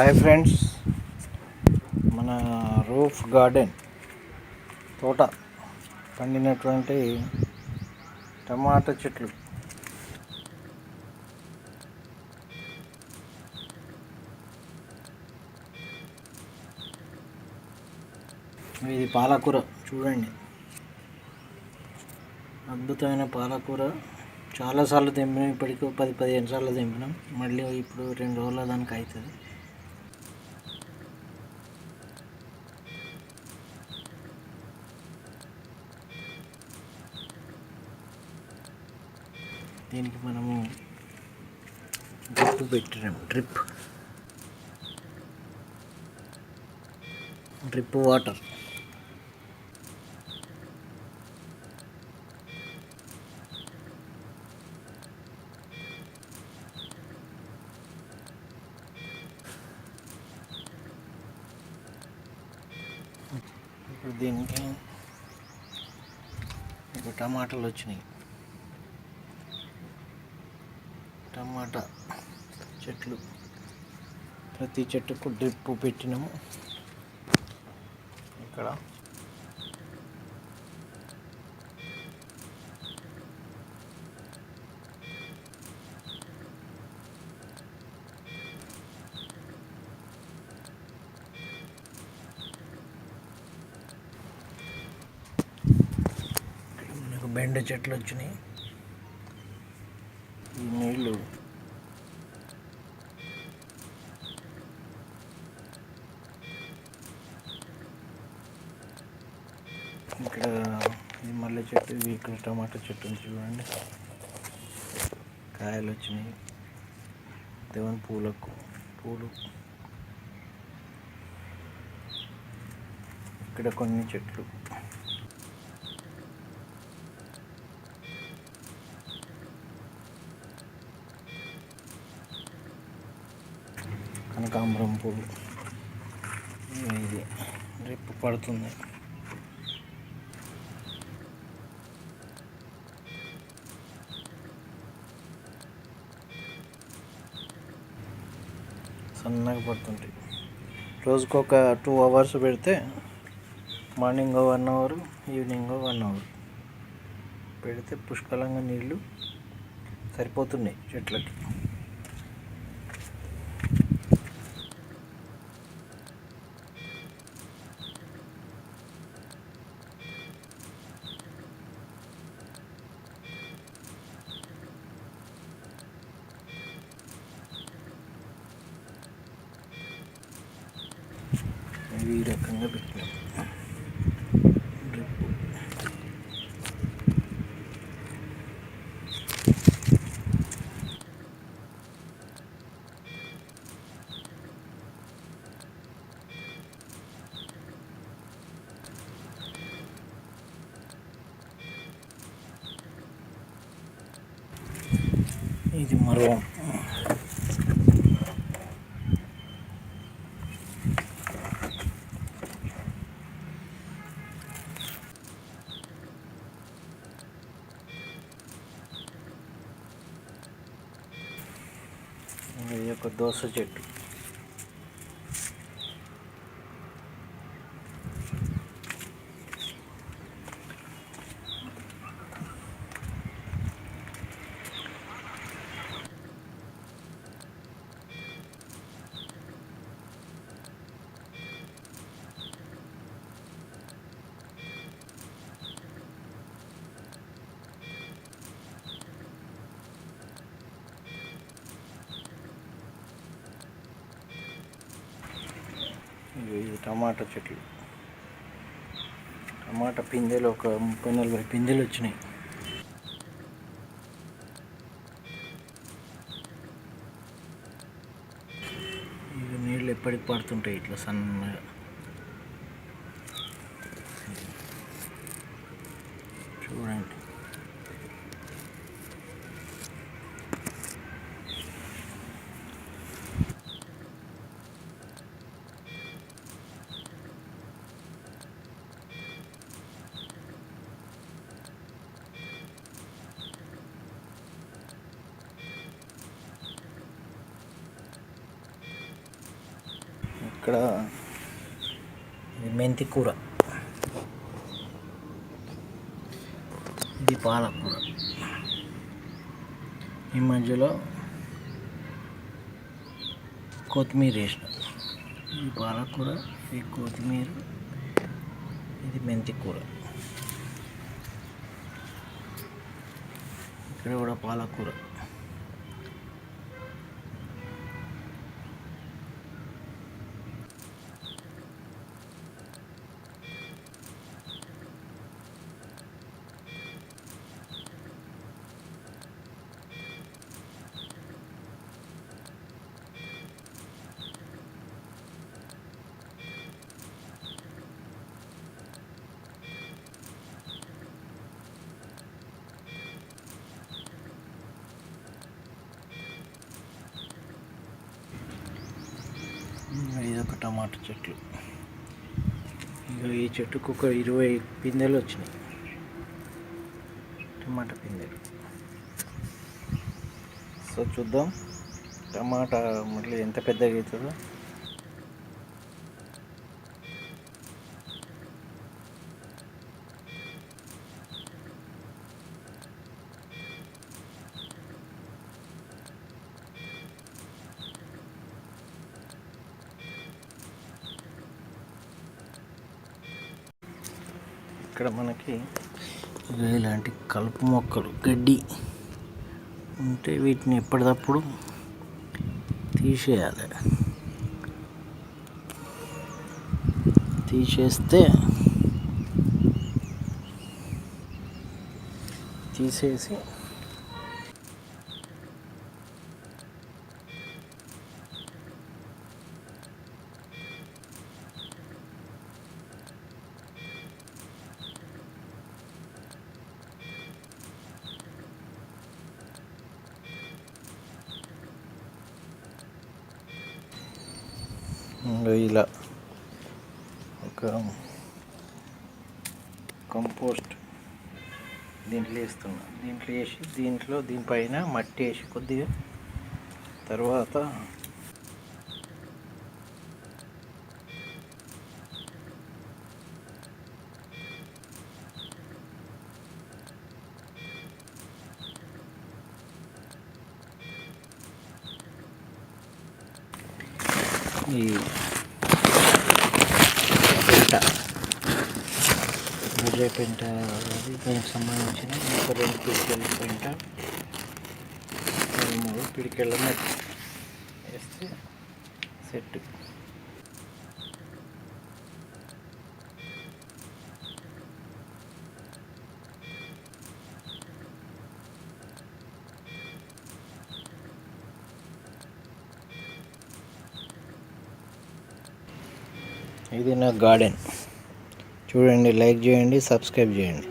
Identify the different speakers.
Speaker 1: Hi friends మన roof garden తోట పండినటువంటి టమాటా చెట్లు. ఇది పాలకూర చూడండి. అద్భుతమైన పాలకూర. చాలాసార్లు తెంపినాం ఇప్పటికి పది పదిహేను సార్లు తెంపినాం. మళ్ళీ ఇప్పుడు రెండు రోజుల దానికి అవుతుంది. దీనికి మనము డ్రిప్ పెట్టినాం. డ్రిప్. Drip water. ఇప్పుడు దీనికి ఇప్పుడు టమాటాలు వచ్చినాయి. టమాటా చెట్లు. ప్రతి చెట్టుకు డ్రిప్ పెట్టినాము. ఇక్కడ. ఇక్కడ మనకు బెండ చెట్లు వచ్చినాయి. ఈ నీళ్ళు. ఇక్కడ ఇది మల్లె చెట్టు ఇది ఇక్కడ టమాటా చెట్టు ఉంది చూడండి. కాయలు వచ్చినాయి. దేవుని పూలకు పూలు. ఇక్కడ కొన్ని చెట్లు. కనకాంబరం పువ్వు ఇది రేపు పడుతుంది. సన్నగా పడుతుంటాయి రోజుకు ఒక టూ అవర్స్ పెడితే morning one hour evening one hour పెడితే పుష్కలంగా నీళ్ళు సరిపోతున్నాయి చెట్లకి. ఇవి ఈ రకంగా పెట్టినాం డ్రిప్ ఇది మరో ఇది ఒక దోస టమాటా చెట్లు. టమాటా పిందెలు ఒక ముప్పై నలభై పిందెలు వచ్చినాయి. ఇవి నీళ్ళు ఎప్పటికి పడుతుంటాయి ఇట్లా సన్నగా? చూడండి. ఇక్కడ ఇది మెంతి కూర. ఇది పాలకూర. ఈ మధ్యలో కొత్తిమీర వేసిన. ఈ పాలకూర ఇది కొత్తిమీర ఇది మెంతి కూర. ఇక్కడ కూడా పాలకూర. ఇది ఒక టమాటా చెట్లు. ఇంకా ఈ చెట్టుకు ఒక ఇరవై పిందెలు వచ్చినాయి. టమాటా పిందెలు. సో చూద్దాం. టమాటా మళ్ళీ ఎంత పెద్దగా అవుతుందో. ఇక్కడ మనకి ఇలాంటి కలుపు మొక్కలు గడ్డి ఉంటే వీటిని ఎప్పటికప్పుడు తీసేయాలి. తీసేస్తే తీసేసి ఇలా ఒక కంపోస్ట్ దీంట్లో వేస్తున్నా. దీంట్లో వేసి దీంట్లో దీనిపైన మట్టి వేసి కొద్దిగా తర్వాత ఈ పెంట బుర్రె పెంట అది దానికి సంబంధించిన ఒక రెండు పిడికెళ్ళ పెంట మూడు పిడికెళ్ళ మట్టి వేస్తే సెట్. ఇది నా గార్డెన్. చూడండి లైక్ చేయండి సబ్స్క్రైబ్ చేయండి.